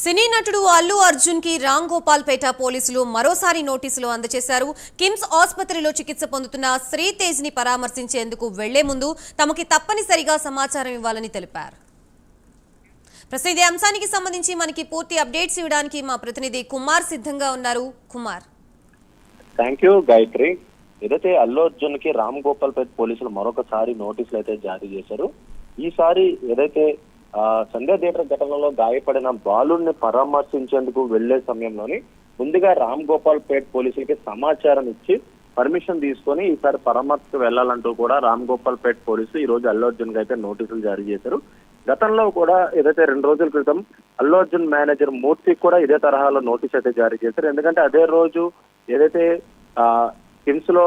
సినీ నటుడు అల్లు అర్జున్కి రామ్ గోపాల్ పేట పోలీసులు మరోసారి నోటీసులు అందజేశారు. కిమ్స్ ఆసుపత్రిలో చికిత్స పొందుతున్న శ్రీతేజ్ని పరామర్శించేందుకు వెళ్ళే ముందు తమకి తప్పనిసరిగా సమాచారం ఇవ్వాలని తెలిపారు. ప్రస్తుతం ఇదే అంశానికి సంబంధించి మనకి పూర్తి అప్డేట్స్ ఇవ్వడానికి మా ప్రతినిధి కుమార్ సిద్ధంగా ఉన్నారు. కుమార్. Thank you Gayatri. ఏదైతే అల్లు అర్జున్కి రామ్ గోపాల్ పేట పోలీసులు మరొకసారి నోటీసులు అయితే జారీ చేశారు ఈసారి ఏదైతే సంధ్య థియేటర్ ఘటనలో గాయపడిన బాలుడిని పరామర్శించేందుకు వెళ్ళే సమయంలోని ముందుగా రామ్ గోపాల్ పేట్ పోలీసులకి సమాచారం ఇచ్చి పర్మిషన్ తీసుకొని ఈసారి పరామర్శకు వెళ్ళాలంటూ కూడా రామ్ గోపాల్ పేట్ పోలీసులు ఈ రోజు అల్లు అర్జున్ అయితే నోటీసులు జారీ చేశారు. గతంలో కూడా ఏదైతే రెండు రోజుల క్రితం అల్లు అర్జున్ మేనేజర్ మూర్తికి కూడా ఇదే తరహాలో నోటీస్ అయితే జారీ చేశారు. ఎందుకంటే అదే రోజు ఏదైతే కిమ్స్లో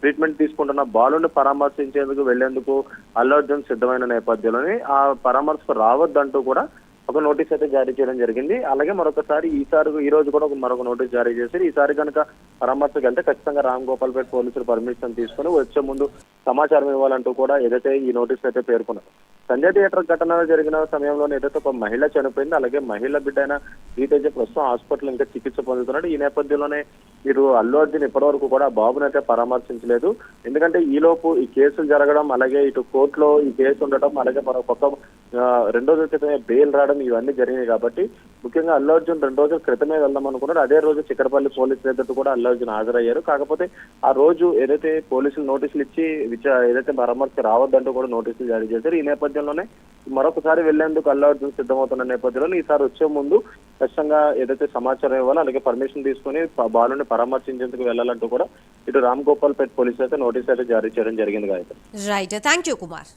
ట్రీట్మెంట్ తీసుకుంటున్న బాలుని పరామర్శించేందుకు వెళ్ళేందుకు అల్లు అర్జున్ సిద్ధమైన నేపథ్యంలోని ఆ పరామర్శకు రావద్దంటూ కూడా ఒక నోటీస్ అయితే జారీ చేయడం జరిగింది. అలాగే మరొకసారి ఈసారి ఈ రోజు కూడా ఒక మరొక నోటీస్ జారీ చేశారు. ఈసారి కనుక పరామర్శకు వెళ్తే ఖచ్చితంగా రామ్ గోపాల్పేట పోలీసులు పర్మిషన్ తీసుకుని వచ్చే ముందు సమాచారం ఇవ్వాలంటూ కూడా ఏదైతే ఈ నోటీస్ అయితే పేర్కొన్నారు. సంజయ్ థియేటర్ ఘటన జరిగిన సమయంలో ఏదైతే ఒక మహిళ చనిపోయింది అలాగే మహిళ బిడ్డ అయిన శ్రీతేజ ప్రస్తుతం హాస్పిటల్ ఇంకా చికిత్స పొందుతున్నాడు. ఈ నేపథ్యంలోనే మీరు అల్లు అర్జున్ ఇప్పటివరకు కూడా బాబునైతే అయితే పరామర్శించలేదు. ఎందుకంటే ఈ లోపు ఈ కేసులు జరగడం అలాగే ఇటు కోర్టులో ఈ కేసు ఉండటం అలాగే మరో కొత్త రెండో రోజుల క్రితమే బెయిల్ రావడం ఇవన్నీ జరిగినాయి కాబట్టి ముఖ్యంగా అల్లు అర్జున్ రెండు రోజుల క్రితమే వెళ్దాం అనుకున్నాడు. అదే రోజు చిక్కడపల్లి పోలీసులు ఎదుట కూడా అల్లు అర్జున్ హాజరయ్యారు. కాకపోతే ఆ రోజు ఏదైతే పోలీసులు నోటీసులు ఇచ్చి విచా ఏదైతే పరామర్శకు రావద్దంటూ కూడా నోటీసులు జారీ చేశారు. ఈ నేపథ్యంలోనే మరొకసారి వెళ్ళేందుకు అల్లు అర్జున్ సిద్ధమవుతున్న నేపథ్యంలో ఈసారి వచ్చే ముందు ఖచ్చితంగా ఏదైతే సమాచారం ఇవ్వాలో అలాగే పర్మిషన్ తీసుకుని బాలుని పరామర్శించేందుకు వెళ్ళాలంటూ కూడా ఇటు రామ్ గోపాల్ పేట్ పోలీసులు అయితే నోటీస్ అయితే జారీ చేయడం జరిగింది Gayatri. Right thank you Kumar